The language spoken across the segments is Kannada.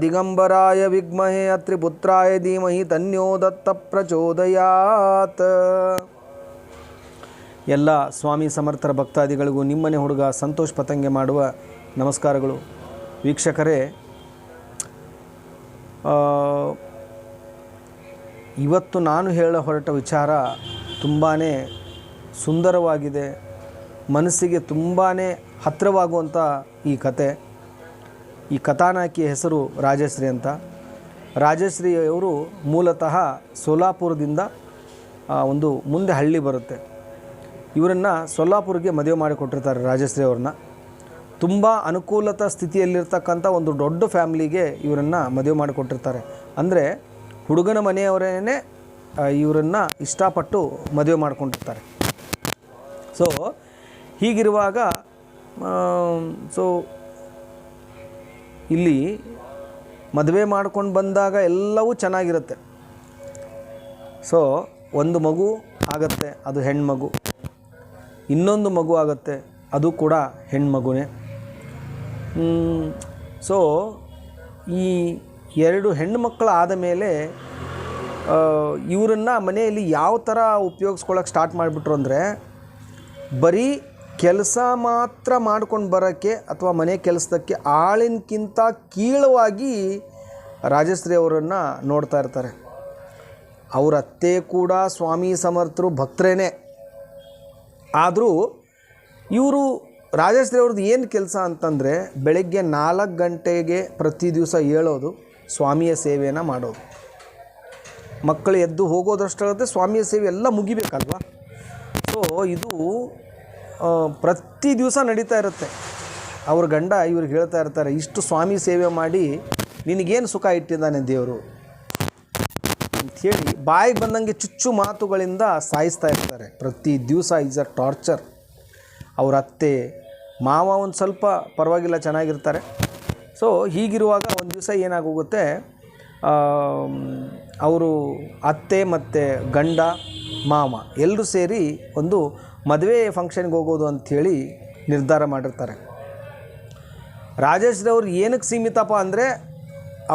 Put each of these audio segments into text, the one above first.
ದಿಗಂಬರಾಯ ವಿದ್ಮಹೇ ಅತ್ರಿಪುತ್ರಾಯ ಧೀಮಹಿ ತನ್ಯೋ ದತ್ತ ಪ್ರಚೋದಯಾತ್. ಎಲ್ಲ ಸ್ವಾಮಿ ಸಮರ್ಥರ ಭಕ್ತಾದಿಗಳಿಗೂ ನಿಮ್ಮನೆ ಹುಡುಗ ಸಂತೋಷ್ ಪತಂಗೆ ಮಾಡುವ ನಮಸ್ಕಾರಗಳು. ವೀಕ್ಷಕರೇ ಇವತ್ತು ನಾನು ಹೇಳ ಹೊರಟ ವಿಚಾರ ತುಂಬಾ ಸುಂದರವಾಗಿದೆ. ಮನಸ್ಸಿಗೆ ತುಂಬಾ ಹತ್ತಿರವಾಗುವಂಥ ಈ ಕತೆ. ಈ ಕಥಾನಾಯಕಿಯ ಹೆಸರು ರಾಜಶ್ರೀ ಅಂತ. ರಾಜಶ್ರೀ ಅವರು ಮೂಲತಃ ಸೋಲಾಪುರದಿಂದ ಒಂದು ಮುಂದೆ ಹಳ್ಳಿ ಬರುತ್ತೆ. ಇವರನ್ನು ಸೋಲಾಪುರಿಗೆ ಮದುವೆ ಮಾಡಿಕೊಟ್ಟಿರ್ತಾರೆ ರಾಜಶ್ರೀ ಅವ್ರನ್ನ. ತುಂಬ ಅನುಕೂಲತ ಸ್ಥಿತಿಯಲ್ಲಿರ್ತಕ್ಕಂಥ ಒಂದು ದೊಡ್ಡ ಫ್ಯಾಮ್ಲಿಗೆ ಇವರನ್ನು ಮದುವೆ ಮಾಡಿಕೊಟ್ಟಿರ್ತಾರೆ. ಅಂದರೆ ಹುಡುಗನ ಮನೆಯವರೇ ಇವರನ್ನು ಇಷ್ಟಪಟ್ಟು ಮದುವೆ ಮಾಡಿಕೊಂಡಿರ್ತಾರೆ. ಸೊ ಹೀಗಿರುವಾಗ ಸೊ ಇಲ್ಲಿ ಮದುವೆ ಮಾಡ್ಕೊಂಡು ಬಂದಾಗ ಎಲ್ಲವೂ ಚೆನ್ನಾಗಿರುತ್ತೆ. ಸೊ ಒಂದು ಮಗು ಆಗತ್ತೆ, ಅದು ಹೆಣ್ಮಗು. ಇನ್ನೊಂದು ಮಗು ಆಗುತ್ತೆ, ಅದು ಕೂಡ ಹೆಣ್ಮಗುನೇ. ಸೊ ಈ ಎರಡು ಹೆಣ್ಣು ಮಕ್ಕಳು ಆದ ಮೇಲೆ ಇವರನ್ನು ಮನೆಯಲ್ಲಿ ಯಾವ ಥರ ಉಪಯೋಗಿಸ್ಕೊಳ್ಳೋಕೆ ಸ್ಟಾರ್ಟ್ ಮಾಡಿಬಿಟ್ರು ಅಂದರೆ, ಬರೀ ಕೆಲಸ ಮಾತ್ರ ಮಾಡ್ಕೊಂಡು ಬರೋಕ್ಕೆ ಅಥವಾ ಮನೆ ಕೆಲಸದಕ್ಕೆ ಆಳಿನಕ್ಕಿಂತ ಕೀಳವಾಗಿ ರಾಜಶ್ರೀ ಅವರನ್ನು ನೋಡ್ತಾ ಇರ್ತಾರೆ. ಅವರ ಅತ್ತೆ ಕೂಡ ಸ್ವಾಮಿ ಸಮರ್ಥರು ಭಕ್ತರೇನೆ. ಆದರೂ ಇವರು ರಾಜಶ್ರೀ ಅವ್ರದ್ದು ಏನು ಕೆಲಸ ಅಂತಂದರೆ ಬೆಳಗ್ಗೆ ನಾಲ್ಕು ಗಂಟೆಗೆ ಪ್ರತಿ ದಿವಸ ಏಳೋದು ಸ್ವಾಮಿಯ ಸೇವೆಯನ್ನು ಮಾಡೋದು. ಮಕ್ಕಳು ಎದ್ದು ಹೋಗೋದಷ್ಟಾಗುತ್ತೆ ಸ್ವಾಮಿಯ ಸೇವೆ ಎಲ್ಲ ಮುಗಿಬೇಕಲ್ವ? ಸೊ ಇದು ಪ್ರತಿ ದಿವಸ ನಡೀತಾ ಇರುತ್ತೆ. ಅವ್ರ ಗಂಡ ಇವ್ರಿಗೆ ಹೇಳ್ತಾ ಇರ್ತಾರೆ, ಇಷ್ಟು ಸ್ವಾಮಿ ಸೇವೆ ಮಾಡಿ ನಿನಗೇನು ಸುಖ ಇಟ್ಟಿದ್ದಾನೆ ದೇವರು? ಅಂಥೇಳಿ ಬಾಯಿಗೆ ಬಂದಂಗೆ ಚುಚ್ಚು ಮಾತುಗಳಿಂದ ಸಾಯಿಸ್ತಾ ಇರ್ತಾರೆ. ಪ್ರತಿ ದಿವಸ ಇಸ್ ಅ ಟಾರ್ಚರ್. ಅವ್ರ ಅತ್ತೆ, ಮಾವ ಒಂದು ಸ್ವಲ್ಪ ಪರವಾಗಿಲ್ಲ, ಚೆನ್ನಾಗಿರ್ತಾರೆ. ಸೊ ಹೀಗಿರುವಾಗ ಒಂದು ದಿವಸ ಏನಾಗೋಗುತ್ತೆ ಅವರು ಅತ್ತೆ ಮತ್ತು ಗಂಡ, ಮಾವ ಎಲ್ಲರೂ ಸೇರಿ ಒಂದು ಮದುವೆ ಫಂಕ್ಷನ್ಗೆ ಹೋಗೋದು ಅಂಥೇಳಿ ನಿರ್ಧಾರ ಮಾಡಿರ್ತಾರೆ. ರಾಜೇಶ್ರವ್ರು ಏನಕ್ಕೆ ಸೀಮಿತಪ್ಪ ಅಂದರೆ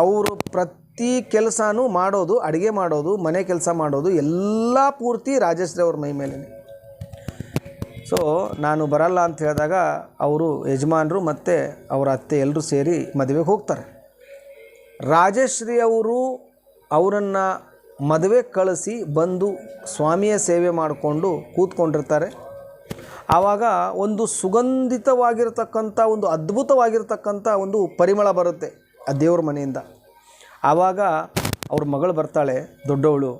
ಅವರು ಪ್ರತಿ ಕೆಲಸನೂ ಮಾಡೋದು, ಅಡುಗೆ ಮಾಡೋದು, ಮನೆ ಕೆಲಸ ಮಾಡೋದು ಎಲ್ಲ ಪೂರ್ತಿ ರಾಜೇಶ್ರವ್ರ ಮೈ ಮೇಲೆ ಸೊ ನಾನು ಬರಲ್ಲ ಅಂತ ಹೇಳಿದಾಗ ಅವರು ಯಜಮಾನರು ಮತ್ತು ಅವರ ಅತ್ತೆ ಎಲ್ಲರೂ ಸೇರಿ ಮದುವೆಗೆ ಹೋಗ್ತಾರೆ. ರಾಜಶ್ರೀ ಅವರು ಅವರನ್ನು ಮದುವೆ ಕಳಿಸಿ ಬಂದು ಸ್ವಾಮಿಯ ಸೇವೆ ಮಾಡಿಕೊಂಡು ಕೂತ್ಕೊಂಡಿರ್ತಾರೆ. ಆವಾಗ ಒಂದು ಸುಗಂಧಿತವಾಗಿರ್ತಕ್ಕಂಥ, ಒಂದು ಅದ್ಭುತವಾಗಿರ್ತಕ್ಕಂಥ ಒಂದು ಪರಿಮಳ ಬರುತ್ತೆ ಆ ದೇವ್ರ ಮನೆಯಿಂದ. ಆವಾಗ ಅವ್ರ ಮಗಳು ಬರ್ತಾಳೆ, ದೊಡ್ಡವಳು,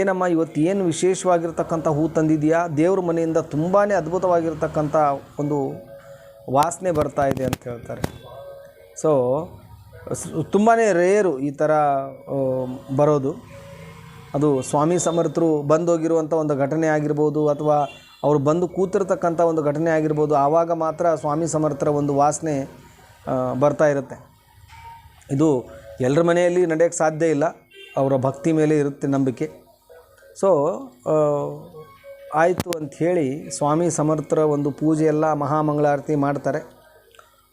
ಏನಮ್ಮ ಇವತ್ತು ಏನು ವಿಶೇಷವಾಗಿರ್ತಕ್ಕಂಥ ಹೂ ತಂದಿದೆಯಾ ದೇವ್ರ ಮನೆಯಿಂದ ತುಂಬಾ ಅದ್ಭುತವಾಗಿರ್ತಕ್ಕಂಥ ಒಂದು ವಾಸನೆ ಬರ್ತಾ ಇದೆ ಅಂತ ಹೇಳ್ತಾರೆ. ಸೊ ತುಂಬಾ ರೇರು ಈ ಥರ ಬರೋದು. ಅದು ಸ್ವಾಮಿ ಸಮರ್ಥರು ಬಂದೋಗಿರುವಂಥ ಒಂದು ಘಟನೆ ಆಗಿರ್ಬೋದು ಅಥವಾ ಅವರು ಬಂದು ಕೂತಿರ್ತಕ್ಕಂಥ ಒಂದು ಘಟನೆ ಆಗಿರ್ಬೋದು, ಆವಾಗ ಮಾತ್ರ ಸ್ವಾಮಿ ಸಮರ್ಥರ ಒಂದು ವಾಸನೆ ಬರ್ತಾ ಇರುತ್ತೆ. ಇದು ಎಲ್ಲರ ಮನೆಯಲ್ಲಿ ನಡೆಯೋಕ್ಕೆ ಸಾಧ್ಯ ಇಲ್ಲ. ಅವರ ಭಕ್ತಿ ಮೇಲೆ ಇರುತ್ತೆ ನಂಬಿಕೆ. ಸೊ ಆಯಿತು ಅಂಥೇಳಿ ಸ್ವಾಮಿ ಸಮರ್ಥರ ಒಂದು ಪೂಜೆ ಎಲ್ಲ ಮಹಾಮಂಗಳಾರತಿ ಮಾಡ್ತಾರೆ.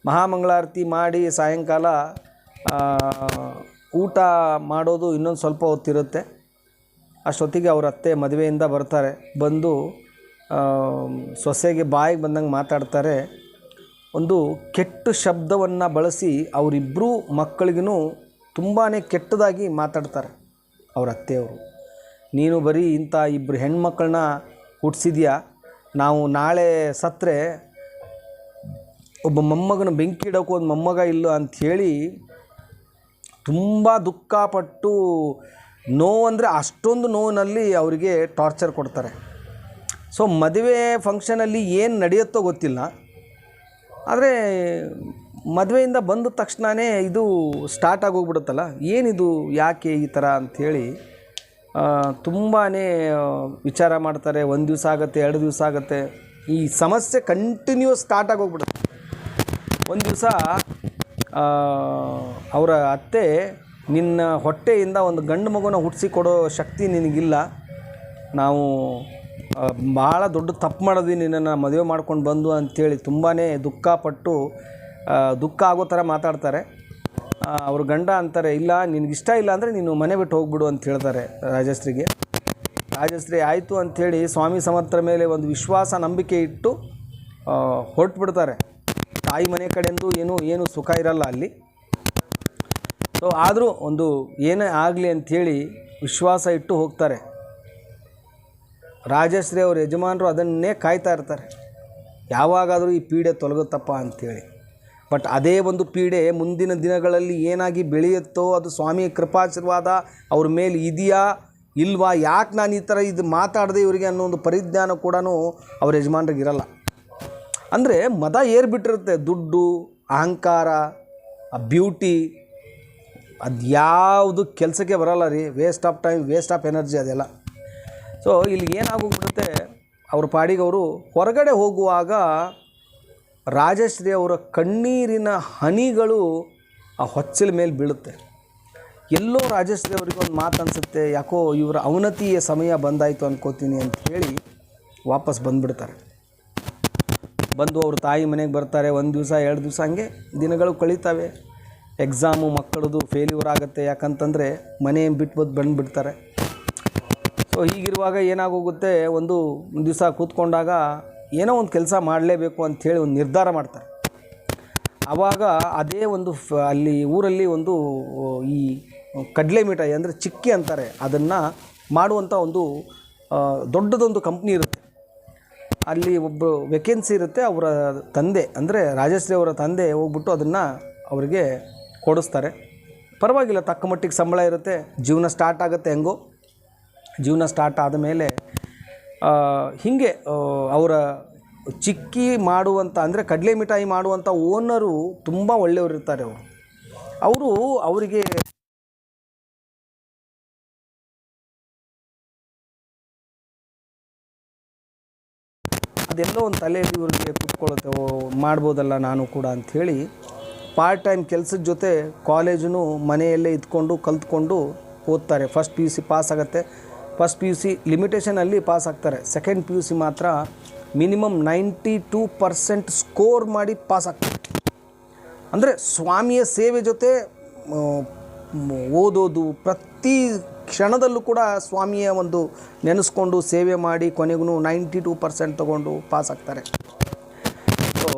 ಮಹಾಮಂಗಳಾರತಿ ಮಾಡಿ ಸಾಯಂಕಾಲ ಊಟ ಮಾಡೋದು ಇನ್ನೊಂದು ಸ್ವಲ್ಪ ಹೊತ್ತಿರುತ್ತೆ. ಅಷ್ಟೊತ್ತಿಗೆ ಅವ್ರ ಅತ್ತೆ ಮದುವೆಯಿಂದ ಬರ್ತಾರೆ. ಬಂದು ಸೊಸೆಗೆ ಬಾಯಿಗೆ ಬಂದಂಗೆ ಮಾತಾಡ್ತಾರೆ. ಒಂದು ಕೆಟ್ಟ ಶಬ್ದವನ್ನು ಬಳಸಿ ಅವರಿಬ್ಬರೂ ಮಕ್ಕಳಿಗೂ ತುಂಬಾ ಕೆಟ್ಟದಾಗಿ ಮಾತಾಡ್ತಾರೆ ಅವ್ರ ಅತ್ತೆಯವರು. ನೀನು ಬರೀ ಇಂಥ ಇಬ್ಬರು ಹೆಣ್ಮಕ್ಳನ್ನ ಹುಟ್ಟಿಸಿದ್ಯಾ ನಾವು ನಾಳೆ ಸತ್ತರೆ ಒಬ್ಬ ಮೊಮ್ಮಗನ ಬೆಂಕಿ ಇಡೋಕೆ ಒಂದು ಮೊಮ್ಮಗ ಇಲ್ಲ ಅಂಥೇಳಿ ತುಂಬ ದುಃಖಪಟ್ಟು ನೋವು ಅಂದರೆ ಅಷ್ಟೊಂದು ನೋವಿನಲ್ಲಿ ಅವರಿಗೆ ಟಾರ್ಚರ್ ಕೊಡ್ತಾರೆ. ಸೊ ಮದುವೆ ಫಂಕ್ಷನಲ್ಲಿ ಏನು ನಡೆಯುತ್ತೋ ಗೊತ್ತಿಲ್ಲ. ಆದರೆ ಮದುವೆಯಿಂದ ಬಂದ ತಕ್ಷಣವೇ ಇದು ಸ್ಟಾರ್ಟ್ ಆಗೋಗ್ಬಿಡುತ್ತಲ್ಲ. ಏನಿದು, ಯಾಕೆ ಈ ಥರ ಅಂಥೇಳಿ ತುಂಬಾ ವಿಚಾರ ಮಾಡ್ತಾರೆ. ಒಂದು ದಿವಸ ಆಗುತ್ತೆ, ಎರಡು ದಿವಸ ಆಗುತ್ತೆ. ಈ ಸಮಸ್ಯೆ ಕಂಟಿನ್ಯೂಸ್ ಸ್ಟಾರ್ಟ್ ಆಗೋಗ್ಬಿಡುತ್ತೆ. ಒಂದು ದಿವಸ ಅವರ ಅತ್ತೆ ನಿನ್ನ ಹೊಟ್ಟೆಯಿಂದ ಒಂದು ಗಂಡು ಮಗುನ ಹುಟ್ಟಿಸಿ ಕೊಡೋ ಶಕ್ತಿ ನಿನಗಿಲ್ಲ. ನಾವು ಭಾಳ ದೊಡ್ಡ ತಪ್ಪು ಮಾಡಿದ್ವಿ ನಿನ್ನನ್ನು ಮದುವೆ ಮಾಡ್ಕೊಂಡು ಬಂದು ಅಂಥೇಳಿ ತುಂಬಾ ದುಃಖಪಟ್ಟು ದುಃಖ ಆಗೋ ಥರ ಮಾತಾಡ್ತಾರೆ. ಅವರು ಅವ್ರ ಗಂಡ ಅಂತಾರೆ, ಇಲ್ಲ, ನಿನಗಿಷ್ಟ ಇಲ್ಲ ಅಂದರೆ ನೀನು ಮನೆ ಬಿಟ್ಟು ಹೋಗ್ಬಿಡು ಅಂತ ಹೇಳ್ತಾರೆ ರಾಜಶ್ರೀಗೆ. ರಾಜಶ್ರೀ, ಆಯಿತು ಅಂಥೇಳಿ ಸ್ವಾಮಿ ಸಮರ್ಥರ ಮೇಲೆ ಒಂದು ವಿಶ್ವಾಸ, ನಂಬಿಕೆ ಇಟ್ಟು ಹೊರಟು ಬಿಡ್ತಾರೆ ತಾಯಿ ಮನೆ ಕಡೆಂದು ಏನು ಏನು ಸುಖ ಇರಲ್ಲ ಅಲ್ಲಿ. ಸೊ ಆದರೂ ಒಂದು ಏನೇ ಆಗಲಿ ಅಂಥೇಳಿ ವಿಶ್ವಾಸ ಇಟ್ಟು ಹೋಗ್ತಾರೆ. ರಾಜಶ್ರೀ ಅವ್ರ ಯಜಮಾನರು ಅದನ್ನೇ ಕಾಯ್ತಾ ಇರ್ತಾರೆ. ಯಾವಾಗಾದರೂ ಈ ಪೀಡೆ ತೊಲಗುತ್ತಪ್ಪ ಅಂಥೇಳಿ. ಬಟ್ ಅದೇ ಒಂದು ಪೀಡೆ ಮುಂದಿನ ದಿನಗಳಲ್ಲಿ ಏನಾಗಿ ಬೆಳೆಯುತ್ತೋ ಅದು ಸ್ವಾಮಿಯ ಕೃಪಾಶೀರ್ವಾದ ಅವ್ರ ಮೇಲೆ ಇದೆಯಾ ಇಲ್ವಾ, ಯಾಕೆ ನಾನು ಈ ಥರ ಇದು ಮಾತಾಡದೆ ಇವರಿಗೆ ಅನ್ನೋ ಒಂದು ಪರಿಜ್ಞಾನ ಕೂಡ ಅವ್ರ ಯಜಮಾನ್ರಿಗೆ ಇರಲ್ಲ. ಅಂದರೆ ಮದ ಏರ್ಬಿಟ್ಟಿರುತ್ತೆ, ದುಡ್ಡು, ಅಹಂಕಾರ, ಆ ಬ್ಯೂಟಿ ಅದು ಯಾವುದು ಕೆಲಸಕ್ಕೆ ಬರೋಲ್ಲ ರೀ. Waste of time waste of energy ಅದೆಲ್ಲ. ಸೊ ಇಲ್ಲಿ ಏನಾಗೋಗ್ಬಿಡುತ್ತೆ, ಅವ್ರ ಪಾಡಿಗೆ ಅವರು ಹೊರಗಡೆ ಹೋಗುವಾಗ ರಾಜಶ್ರೀ ಅವರ ಕಣ್ಣೀರಿನ ಹನಿಗಳು ಆ ಹೊಚ್ಚಲ ಮೇಲೆ ಬೀಳುತ್ತೆ. ಎಲ್ಲೋ ರಾಜಶ್ರೀ ಅವರಿಗೆ ಒಂದು ಮಾತು ಅನಿಸುತ್ತೆ, ಯಾಕೋ ಇವರ ಅವನತಿಯ ಸಮಯ ಬಂದಾಯಿತು ಅನ್ಕೋತೀನಿ ಅಂತ ಹೇಳಿ ವಾಪಸ್ ಬಂದುಬಿಡ್ತಾರೆ. ಬಂದು ಅವ್ರ ತಾಯಿ ಮನೆಗೆ ಬರ್ತಾರೆ, ಒಂದು ದಿವಸ, ಎರಡು ದಿವಸ ಹಂಗೆ ದಿನಗಳು ಕಳೀತವೆ. ಎಕ್ಸಾಮು ಮಕ್ಕಳದು ಫೇಲ್ಯೂರ್ ಆಗುತ್ತೆ. ಯಾಕಂತಂದರೆ ಮನೆ ಬಿಟ್ಬೋದು ಬಂದುಬಿಡ್ತಾರೆ. ಸೊ ಹೀಗಿರುವಾಗ ಏನಾಗೋಗುತ್ತೆ? ಒಂದು ಒಂದು ದಿವಸ ಕೂತ್ಕೊಂಡಾಗ ಏನೋ ಒಂದು ಕೆಲಸ ಮಾಡಲೇಬೇಕು ಅಂಥೇಳಿ ಒಂದು ನಿರ್ಧಾರ ಮಾಡ್ತಾರೆ. ಆವಾಗ ಅದೇ ಒಂದು ಅಲ್ಲಿ ಊರಲ್ಲಿ ಒಂದು ಈ ಕಡಲೆ ಮಿಠಾಯಿ ಅಂದರೆ ಚಿಕ್ಕಿ ಅಂತಾರೆ. ಅದನ್ನು ಮಾಡುವಂಥ ಒಂದು ದೊಡ್ಡದೊಂದು ಕಂಪ್ನಿ ಇರುತ್ತೆ. ಅಲ್ಲಿ ಒಬ್ಬ ವೇಕೆನ್ಸಿ ಇರುತ್ತೆ, ಅವರ ತಂದೆ, ಅಂದರೆ ರಾಜಶ್ರೀ ಅವರ ತಂದೆ ಹೋಗ್ಬಿಟ್ಟು ಅದನ್ನು ಅವರಿಗೆ ಕೊಡಿಸ್ತಾರೆ. ಪರವಾಗಿಲ್ಲ, ತಕ್ಕ ಮಟ್ಟಿಗೆ ಸಂಬಳ ಇರುತ್ತೆ. ಜೀವನ ಸ್ಟಾರ್ಟ್ ಆಗುತ್ತೆ ಹೆಂಗೋ. ಜೀವನ ಸ್ಟಾರ್ಟ್ ಆದಮೇಲೆ ಹೀಗೆ ಅವರ ಚಿಕ್ಕಿ ಮಾಡುವಂಥ ಅಂದರೆ ಕಡಲೆ ಮಿಠಾಯಿ ಮಾಡುವಂಥ ಓನರು ತುಂಬ ಒಳ್ಳೆಯವರು ಇರ್ತಾರೆ ಅವರು. ಅವರು ಅವರಿಗೆ ಅದೆಲ್ಲೋ ಒಂದು ತಲೆಯಲ್ಲಿ ಇವರಿಗೆ ಕೂತ್ಕೊಳ್ಳುತ್ತೆ ಮಾಡ್ಬೋದಲ್ಲ ನಾನು ಕೂಡ ಅಂಥೇಳಿ ಪಾರ್ಟ್ ಟೈಮ್ ಕೆಲಸದ ಜೊತೆ ಕಾಲೇಜು ಮನೆಯಲ್ಲೇ ಇದ್ಕೊಂಡು ಕಲ್ತ್ಕೊಂಡು ಓದ್ತಾರೆ. First P U C pass ಆಗುತ್ತೆ. ಫಸ್ಟ್ ಪಿ ಯು ಸಿ ಲಿಮಿಟೇಷನಲ್ಲಿ ಪಾಸ್ ಆಗ್ತಾರೆ. ಸೆಕೆಂಡ್ ಪಿ ಯು ಸಿ ಮಾತ್ರ minimum ninety two percent score ಮಾಡಿ ಪಾಸ್ ಆಗ್ತಾರೆ. ಅಂದರೆ ಸ್ವಾಮಿಯ ಸೇವೆ ಜೊತೆ ಓದೋದು ಪ್ರತಿ ಕ್ಷಣದಲ್ಲೂ ಕೂಡ ಸ್ವಾಮಿಯ ಒಂದು ನೆನೆಸ್ಕೊಂಡು ಸೇವೆ ಮಾಡಿ ಕೊನೆಗೂ ನೈಂಟಿ ಟೂ ಪರ್ಸೆಂಟ್ ತೊಗೊಂಡು ಪಾಸ್ ಆಗ್ತಾರೆ. ಸೊ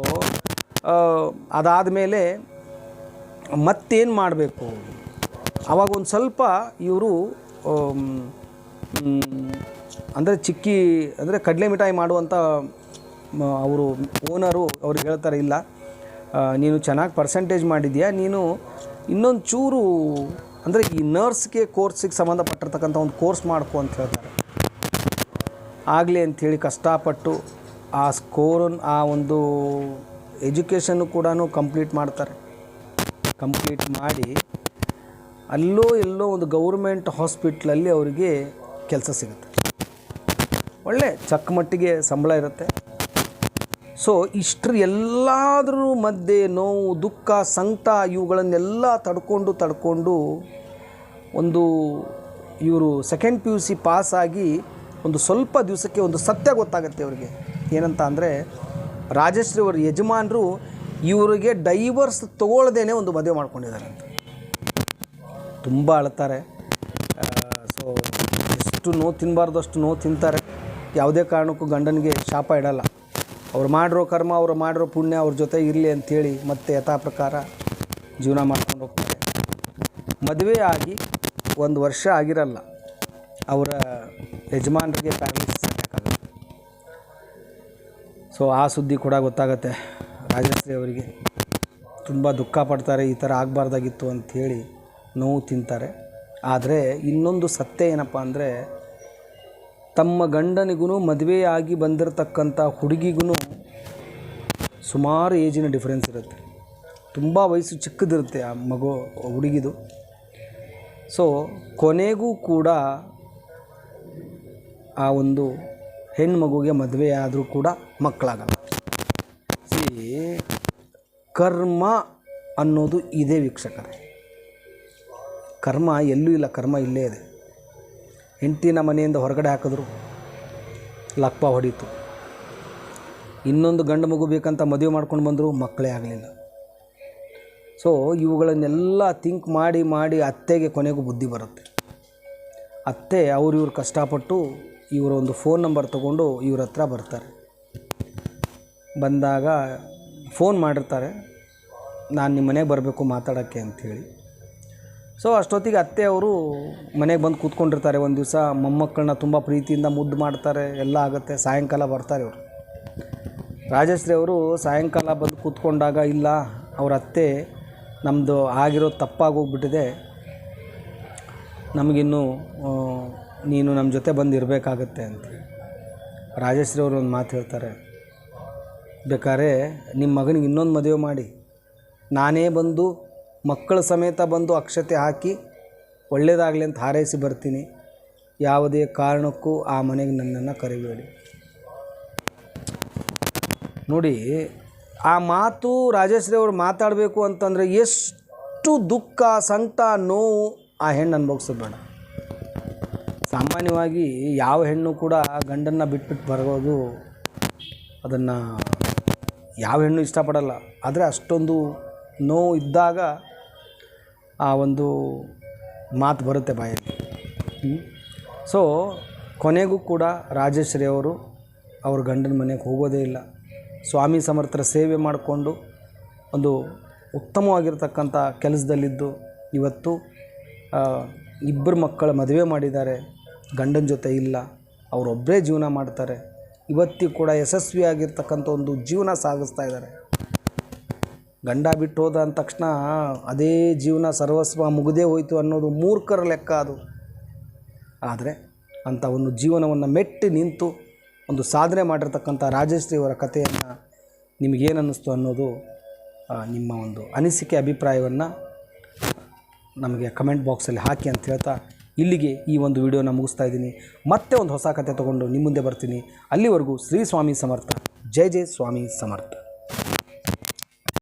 ಅದಾದಮೇಲೆ ಮತ್ತೇನು ಮಾಡಬೇಕು? ಆವಾಗ ಒಂದು ಸ್ವಲ್ಪ ಇವರು ಅಂದರೆ ಚಿಕ್ಕಿ, ಅಂದರೆ ಕಡಲೆ ಮಿಠಾಯಿ ಮಾಡುವಂಥ ಅವರು ಓನರು ಅವ್ರಿಗೆ ಹೇಳ್ತಾರೆ, ಇಲ್ಲ ನೀನು ಚೆನ್ನಾಗಿ ಪರ್ಸೆಂಟೇಜ್ ಮಾಡಿದ್ಯಾ, ನೀನು ಇನ್ನೊಂದು ಚೂರು, ಅಂದರೆ ಈ ನರ್ಸ್ಗೆ ಕೋರ್ಸಿಗೆ ಸಂಬಂಧಪಟ್ಟಿರ್ತಕ್ಕಂಥ ಒಂದು ಕೋರ್ಸ್ ಮಾಡ್ಕೊ ಅಂತ ಹೇಳ್ತಾರೆ. ಆಗಲಿ ಅಂಥೇಳಿ ಕಷ್ಟಪಟ್ಟು ಆ ಸ್ಕೋರನ್ನು ಆ ಒಂದು ಎಜುಕೇಷನ್ನು ಕೂಡ ಕಂಪ್ಲೀಟ್ ಮಾಡ್ತಾರೆ. ಕಂಪ್ಲೀಟ್ ಮಾಡಿ ಅಲ್ಲೋ ಎಲ್ಲೋ ಒಂದು ಗೌರ್ಮೆಂಟ್ ಹಾಸ್ಪಿಟ್ಲಲ್ಲಿ ಅವರಿಗೆ ಕೆಲಸ ಸಿಗುತ್ತೆ. ಒಳ್ಳೆ ಚಕ್ಕ ಮಟ್ಟಿಗೆ ಸಂಬಳ ಇರುತ್ತೆ. ಸೊ ಇಷ್ಟ್ರ ಎಲ್ಲಾದರೂ ಮಧ್ಯೆ ನೋವು, ದುಃಖ, ಸಂಕಟ ಇವುಗಳನ್ನೆಲ್ಲ ತಡ್ಕೊಂಡು ತಡ್ಕೊಂಡು ಒಂದು ಇವರು ಸೆಕೆಂಡ್ ಪಿ ಯು ಸಿ ಪಾಸಾಗಿ ಒಂದು ಸ್ವಲ್ಪ ದಿವಸಕ್ಕೆ ಒಂದು ಸತ್ಯ ಗೊತ್ತಾಗುತ್ತೆ ಅವರಿಗೆ. ಏನಂತ ಅಂದರೆ ರಾಜಶ್ರೀ ಅವರ ಯಜಮಾನರು ಇವರಿಗೆ ಡೈವರ್ಸ್ ತೊಗೊಳ್ದೇನೆ ಒಂದು ಮದುವೆ ಮಾಡ್ಕೊಂಡಿದ್ದಾರೆ ಅಂತ. ತುಂಬ ಅಳ್ತಾರೆ. ಸೊ ಎಷ್ಟು ನೋವು ತಿನ್ನಬಾರ್ದು ಅಷ್ಟು ನೋವು ತಿಂತಾರೆ. ಯಾವುದೇ ಕಾರಣಕ್ಕೂ ಗಂಡನಿಗೆ ಶಾಪ ಇಡಲ್ಲ. ಅವ್ರು ಮಾಡಿರೋ ಕರ್ಮ, ಅವ್ರು ಮಾಡಿರೋ ಪುಣ್ಯ ಅವ್ರ ಜೊತೆ ಇರಲಿ ಅಂಥೇಳಿ ಮತ್ತೆ ಯಥಾ ಪ್ರಕಾರ ಜೀವನ ಮಾಡ್ಕೊಂಡು ಹೋಗ್ತಾರೆ. ಮದುವೆ ಆಗಿ ಒಂದು ವರ್ಷ ಆಗಿರಲ್ಲ, ಅವರ ಯಜಮಾನರಿಗೆ ಆಗುತ್ತೆ. ಸೊ ಆ ಸುದ್ದಿ ಕೂಡ ಗೊತ್ತಾಗುತ್ತೆ. ರಾಜಶ್ರೀ ಅವರಿಗೆ ತುಂಬ ದುಃಖ ಪಡ್ತಾರೆ, ಈ ಥರ ಆಗಬಾರ್ದಾಗಿತ್ತು ಅಂಥೇಳಿ ನೋವು ತಿಂತಾರೆ. ಆದರೆ ಇನ್ನೊಂದು ಸತ್ಯ ಏನಪ್ಪ ಅಂದರೆ, ತಮ್ಮ ಗಂಡನಿಗೂ ಮದುವೆಯಾಗಿ ಬಂದಿರತಕ್ಕಂಥ ಹುಡುಗಿಗೂ ಸುಮಾರು ಏಜಿನ ಡಿಫ್ರೆನ್ಸ್ ಇರುತ್ತೆ. ತುಂಬ ವಯಸ್ಸು ಚಿಕ್ಕದಿರುತ್ತೆ ಆ ಮಗು ಹುಡುಗಿದು. ಸೊ ಕೊನೆಗೂ ಕೂಡ ಆ ಒಂದು ಹೆಣ್ಮಗುಗೆ ಮದುವೆ ಆದರೂ ಕೂಡ ಮಕ್ಕಳಾಗಲ್ಲ. ಕರ್ಮ ಅನ್ನೋದು ಇದೆ ವೀಕ್ಷಕರೇ. ಕರ್ಮ ಎಲ್ಲೂ ಇಲ್ಲ, ಕರ್ಮ ಇಲ್ಲೇ ಇದೆ. ಹೆಂಡತಿನ ಮನೆಯಿಂದ ಹೊರಗಡೆ ಹಾಕಿದ್ರು ಲಕ್ಪ ಹೊಡೀತು. ಇನ್ನೊಂದು ಗಂಡು ಮಗು ಬೇಕಂತ ಮದುವೆ ಮಾಡ್ಕೊಂಡು ಬಂದರು, ಮಕ್ಕಳೇ ಆಗಲಿಲ್ಲ. ಸೊ ಇವುಗಳನ್ನೆಲ್ಲ ಥಿಂಕ್ ಮಾಡಿ ಮಾಡಿ ಅತ್ತೆಗೆ ಕೊನೆಗೂ ಬುದ್ಧಿ ಬರುತ್ತೆ. ಅತ್ತೆ ಅವ್ರು ಇವ್ರು ಕಷ್ಟಪಟ್ಟು ಇವರ ಒಂದು ಫೋನ್ ನಂಬರ್ ತೊಗೊಂಡು ಇವ್ರ ಹತ್ರ ಬರ್ತಾರೆ. ಬಂದಾಗ ಫೋನ್ ಮಾಡಿರ್ತಾರೆ. ನಾನು ನಿಮ್ಮ ಮನೆಗೆ ಬರಬೇಕು ಮಾತಾಡೋಕ್ಕೆ ಅಂಥೇಳಿ ಸೊ ಅಷ್ಟೊತ್ತಿಗೆ ಅತ್ತೆ ಅವರು ಮನೆಗೆ ಬಂದು ಕೂತ್ಕೊಂಡಿರ್ತಾರೆ. ಒಂದು ದಿವಸ ಮೊಮ್ಮಕ್ಕಳನ್ನ ತುಂಬ ಪ್ರೀತಿಯಿಂದ ಮುದ್ದು ಮಾಡ್ತಾರೆ, ಎಲ್ಲ ಆಗುತ್ತೆ, ಸಾಯಂಕಾಲ ಬರ್ತಾರೆ ಅವರು ರಾಜಶ್ರೀ ಅವರು ಸಾಯಂಕಾಲ ಬಂದು ಕೂತ್ಕೊಂಡಾಗ, ಇಲ್ಲ, ಅವ್ರ ಅತ್ತೆ ನಮ್ಮದು ಆಗಿರೋ ತಪ್ಪಾಗೋಗ್ಬಿಟ್ಟಿದೆ. ನಮಗಿನ್ನು ನೀನು ನಮ್ಮ ಜೊತೆ ಬಂದು ಇರಬೇಕಾಗತ್ತೆ ಅಂತ ರಾಜಶ್ರೀ ಅವರು ಒಂದು ಮಾತು ಹೇಳ್ತಾರೆ. ಬೇಕಾದ್ರೆ ನಿಮ್ಮ ಮಗನಿಗೆ ಇನ್ನೊಂದು ಮದುವೆ ಮಾಡಿ. ನಾನೇ ಬಂದು ಮಕ್ಕಳ ಸಮೇತ ಬಂದು ಅಕ್ಷತೆ ಹಾಕಿ ಒಳ್ಳೆಯದಾಗಲಿ ಅಂತ ಹಾರೈಸಿ ಬರ್ತೀನಿ. ಯಾವುದೇ ಕಾರಣಕ್ಕೂ ಆ ಮನೆಗೆ ನನ್ನನ್ನು ಕರಿಬೇಡಿ. ನೋಡಿ, ಆ ಮಾತು ರಾಜಶ್ರೀ ಅವರು ಮಾತಾಡಬೇಕು ಅಂತಂದರೆ ಎಷ್ಟು ದುಃಖ, ಸಂಕಟ, ನೋವು ಆ ಹೆಣ್ಣು ಅನುಭವಿಸಬೇಡ ಬೇಡ. ಸಾಮಾನ್ಯವಾಗಿ ಯಾವ ಹೆಣ್ಣು ಕೂಡ ಗಂಡನ್ನು ಬಿಟ್ಬಿಟ್ಟು ಬರೋದು ಅದನ್ನು ಯಾವ ಹೆಣ್ಣು ಇಷ್ಟಪಡಲ್ಲ. ಆದರೆ ಅಷ್ಟೊಂದು ನೋವು ಇದ್ದಾಗ ಆ ಒಂದು ಮಾತು ಬರುತ್ತೆ ಬಾಯಲ್ಲಿ. ಸೊ ಕೊನೆಗೂ ಕೂಡ ರಾಜಶ್ರೀ ಅವರು ಅವ್ರ ಗಂಡನ ಮನೆಗೆ ಹೋಗೋದೇ ಇಲ್ಲ. ಸ್ವಾಮಿ ಸಮರ್ಥರ ಸೇವೆ ಮಾಡಿಕೊಂಡು ಒಂದು ಉತ್ತಮವಾಗಿರ್ತಕ್ಕಂಥ ಕೆಲಸದಲ್ಲಿದ್ದು ಇವತ್ತು ಇಬ್ಬರು ಮಕ್ಕಳ ಮದುವೆ ಮಾಡಿದ್ದಾರೆ. ಗಂಡನ ಜೊತೆ ಇಲ್ಲ. ಅವರೊಬ್ಬರೇ ಜೀವನ ಮಾಡ್ತಾರೆ. ಇವತ್ತಿಗೂ ಕೂಡ ಯಶಸ್ವಿಯಾಗಿರ್ತಕ್ಕಂಥ ಒಂದು ಜೀವನ ಸಾಗಿಸ್ತಾ ಇದ್ದಾರೆ. ಗಂಡ ಬಿಟ್ಟು ಹೋದ ಅಂದ ತಕ್ಷಣ ಅದೇ ಜೀವನ ಸರ್ವಸ್ವ ಮುಗಿದೇ ಹೋಯಿತು ಅನ್ನೋದು ಮೂರ್ಖರ ಲೆಕ್ಕ ಅದು. ಆದರೆ ಅಂಥ ಒಂದು ಜೀವನವನ್ನು ಮೆಟ್ಟಿ ನಿಂತು ಒಂದು ಸಾಧನೆ ಮಾಡಿರ್ತಕ್ಕಂಥ ರಾಜಶ್ರೀಯವರ ಕಥೆಯನ್ನು ನಿಮಗೇನು ಅನ್ನಿಸ್ತು ಅನ್ನೋದು ನಿಮ್ಮ ಒಂದು ಅನಿಸಿಕೆ ಅಭಿಪ್ರಾಯವನ್ನು ನಮಗೆ ಕಮೆಂಟ್ ಬಾಕ್ಸಲ್ಲಿ ಹಾಕಿ ಅಂತ ಹೇಳ್ತಾ ಇಲ್ಲಿಗೆ ಈ ಒಂದು ವಿಡಿಯೋನ ಮುಗಿಸ್ತಾ ಇದ್ದೀನಿ. ಮತ್ತೆ ಒಂದು ಹೊಸ ಕತೆ ತೊಗೊಂಡು ನಿಮ್ಮ ಮುಂದೆ ಬರ್ತೀನಿ. ಅಲ್ಲಿವರೆಗೂ ಶ್ರೀ ಸ್ವಾಮಿ ಸಮರ್ಥ. ಜೈ ಜೈ ಸ್ವಾಮಿ ಸಮರ್ಥ.